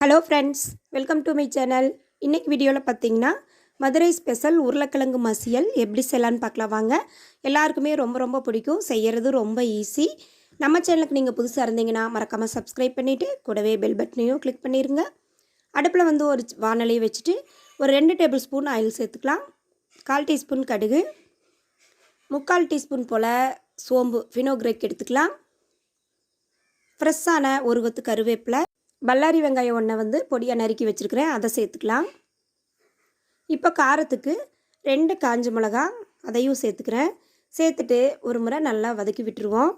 Hello friends welcome to my channel இன்றைக்கி வீடியோவில் பார்த்தீங்கன்னா மதுரை ஸ்பெஷல் உருளைக்கிழங்கு மசியல் எப்படி செய்யலான்னு பார்க்கலாம் வாங்க. எல்லாருக்குமே ரொம்ப ரொம்ப பிடிக்கும். செய்கிறது ரொம்ப ஈஸி நம்ம சேனலுக்கு நீங்கள் புதுசாக இருந்தீங்கன்னா மறக்காமல் சப்ஸ்கிரைப் பண்ணிவிட்டு கூடவே பெல் பட்டனையும் கிளிக் பண்ணிடுங்க அடுப்பில் வந்து ஒரு வானலையை வச்சுட்டு ஒரு ரெண்டு டேபிள் ஸ்பூன் ஆயில் சேர்த்துக்கலாம். கால் டீஸ்பூன் கடுகு. முக்கால் டீஸ்பூன் போல் சோம்பு ஃபினோக்ரேக் எடுத்துக்கலாம். ஃப்ரெஷ்ஷான ஒரு கொத்து கருவேப்பிலை. பல்லாரி வெங்காயம் ஒன்றை வந்து பொடியாக நறுக்கி வச்சுருக்கிறேன். அதை சேர்த்துக்கலாம். இப்போ காரத்துக்கு ரெண்டு காஞ்ச மிளகா அதையும் சேர்த்துக்கிறேன். சேர்த்துட்டு ஒரு முறை நல்லா வதக்கி விட்டுருவோம்.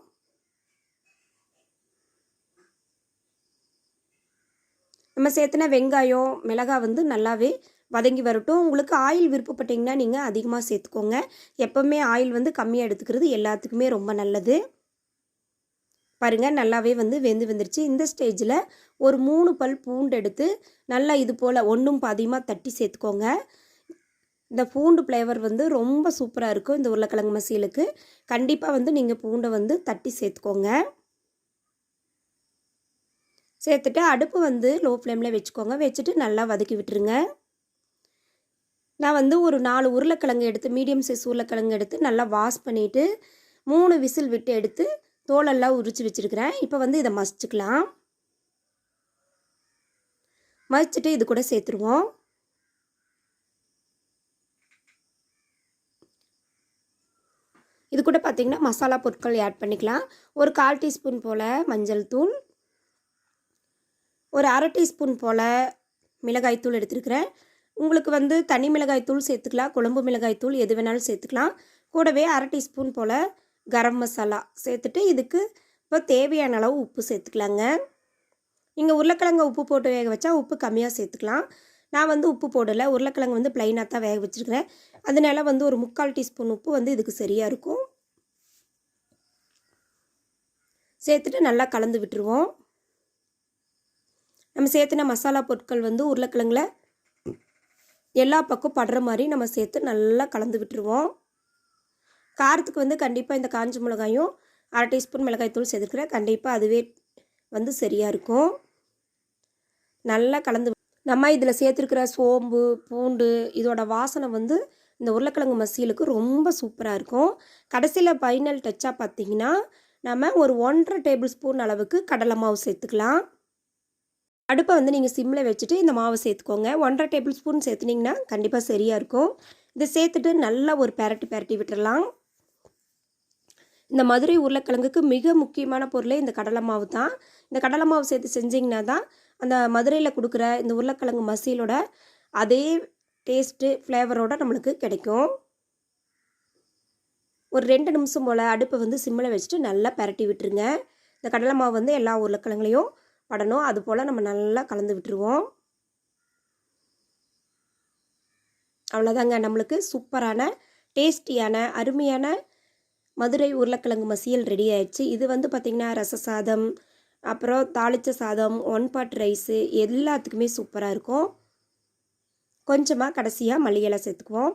நம்ம சேர்த்துன வெங்காயம் மிளகா வந்து நல்லாவே வதங்கி வரட்டும். உங்களுக்கு ஆயில் விருப்பப்பட்டிங்கன்னா நீங்கள் அதிகமாக சேர்த்துக்கோங்க. எப்போவுமே ஆயில் வந்து கம்மியாக எடுத்துக்கிறது எல்லாத்துக்குமே ரொம்ப நல்லது. பாருங்கள் நல்லாவே வந்து வெந்து வந்துருச்சு. இந்த ஸ்டேஜில் ஒரு மூணு பல் பூண்டு எடுத்து நல்லா இது போல் ஒன்றும் பாதியமாக தட்டி சேர்த்துக்கோங்க. இந்த பூண்டு ஃப்ளேவர் வந்து ரொம்ப சூப்பராக இருக்கும் இந்த உருளைக்கிழங்கு மசியலுக்கு. கண்டிப்பாக வந்து நீங்கள் பூண்டை வந்து தட்டி சேர்த்துக்கோங்க. சேர்த்துட்டு அடுப்பு வந்து லோ ஃப்ளேமில் வச்சுக்கோங்க. வச்சுட்டு நல்லா வதக்கி விட்டுருங்க. நான் வந்து ஒரு நாலு உருளைக்கிழங்கு எடுத்து மீடியம் சைஸ் உருளைக்கிழங்கு எடுத்து நல்லா வாஷ் பண்ணிவிட்டு மூணு விசில் விட்டு எடுத்து தோலெல்லாம் உரித்து வச்சுருக்கிறேன். இப்போ வந்து இதை மசிச்சுக்கலாம். மசிச்சுட்டு இது கூட சேர்த்துருவோம். இது கூட பார்த்திங்கன்னா மசாலா பொருட்கள் ஆட் பண்ணிக்கலாம். ஒரு கால் டீஸ்பூன் போல் மஞ்சள் தூள். ஒரு அரை டீஸ்பூன் போல் மிளகாய் தூள் எடுத்துருக்கிறேன். உங்களுக்கு வந்து தனி மிளகாய் தூள் சேர்த்துக்கலாம். குழம்பு மிளகாய் தூள் எது வேணாலும் சேர்த்துக்கலாம். கூடவே அரை டீஸ்பூன் போல் கரம் மசாலா சேர்த்துட்டு இதுக்கு இப்போ தேவையான அளவு உப்பு சேர்த்துக்கலாங்க. நீங்கள் உருளைக்கிழங்க உப்பு போட்டு வேக வச்சா உப்பு கம்மியாக சேர்த்துக்கலாம். நான் வந்து உப்பு போடலை. உருளைக்கிழங்கு வந்து ப்ளைனாக தான் வேக வச்சுருக்கிறேன். அதனால வந்து ஒரு முக்கால் டீஸ்பூன் உப்பு வந்து இதுக்கு சரியாக இருக்கும். சேர்த்துட்டு நல்லா கலந்து விட்டுருவோம். நம்ம சேர்த்துன மசாலா பொருட்கள் வந்து உருளைக்கிழங்குல எல்லா பக்கம் படுற மாதிரி நம்ம சேர்த்து நல்லா கலந்து விட்டுருவோம். காரத்துக்கு வந்து கண்டிப்பாக இந்த காஞ்ச மிளகாயும் அரை டீஸ்பூன் மிளகாய் தூள் சேர்த்துக்கிறேன் கண்டிப்பாக அதுவே வந்து சரியாக இருக்கும். நல்லா கலந்து நம்ம இதில் சேர்த்துருக்கிற சோம்பு பூண்டு இதோட வாசனை வந்து இந்த உருளைக்கிழங்கு மசியலுக்கு ரொம்ப சூப்பராக இருக்கும். கடைசியில் ஃபைனல் டச்சாக பார்த்தீங்கன்னா நம்ம ஒரு ஒன்றரை டேபிள் ஸ்பூன் அளவுக்கு கடலை மாவு சேர்த்துக்கலாம். அடுப்பை வந்து நீங்கள் சிம்மில் வச்சுட்டு இந்த மாவு சேர்த்துக்கோங்க. ஒன்றரை டேபிள் ஸ்பூன் சேர்த்துனிங்கன்னா கண்டிப்பாக சரியாக இருக்கும். இதை சேர்த்துட்டு நல்லா ஒரு பெரட்டி பெரட்டி விட்டுடலாம் இந்த மதுரை உருளைக்கிழங்குக்கு மிக முக்கியமான பொருளே இந்த கடலை மாவு தான். இந்த கடலை மாவு சேர்த்து செஞ்சிங்கன்னா தான் அந்த மதுரையில் கொடுக்குற இந்த உருளைக்கிழங்கு மசியலோட அதே டேஸ்ட்டு ஃப்ளேவரோட நம்மளுக்கு கிடைக்கும். ஒரு ரெண்டு நிமிஷம் போல் அடுப்பை வந்து சிம்மில் வச்சுட்டு நல்லா பரட்டி விட்டுருங்க. இந்த கடலை மாவு வந்து எல்லா உருளைக்கிழங்குலையும் படணும். அது போல் நம்ம நல்லா கலந்து விட்டுருவோம். அவ்வளோதாங்க நம்மளுக்கு சூப்பரான டேஸ்டியான அருமையான மதுரை உருளைக்கிழங்கு மசியல் ரெடி ஆயிடுச்சு. இது வந்து பார்த்திங்கன்னா ரச சாதம் அப்புறம் தாளித்த சாதம் ஒன் பாட் ரைஸு எல்லாத்துக்குமே சூப்பராக இருக்கும். கொஞ்சமாக கடைசியாக மல்லிகை சேர்த்துக்குவோம்.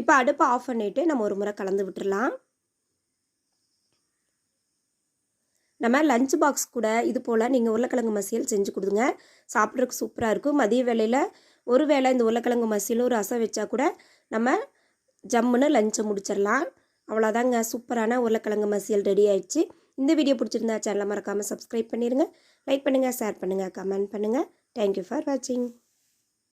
இப்போ அடுப்பை ஆஃப் பண்ணிவிட்டு நம்ம ஒரு முறை கலந்து விட்டுடலாம் நம்ம லஞ்ச் பாக்ஸ் கூட இது போல் நீங்கள் உருளைக்கிழங்கு மசியல் செஞ்சு கொடுங்க. சாப்பிட்றதுக்கு சூப்பராக இருக்கும். மதிய வேலையில் ஒரு வேளை இந்த உருளைக்கிழங்கு மசியலும் ரசம் வச்சா கூட நம்ம ஜம்முன்னு லஞ்சை முடிச்சிடலாம். அவ்வளோதாங்க. சூப்பரான உருளைக்கிழங்கு மசியல் ரெடி ஆயிடுச்சு. இந்த வீடியோ பிடிச்சிருந்தா சேனலை மறக்காமல் சப்ஸ்கிரைப் பண்ணிடுங்க லைக் பண்ணுங்கள் ஷேர் பண்ணுங்கள் கமெண்ட் பண்ணுங்கள் தேங்க்யூ ஃபார் வாட்சிங்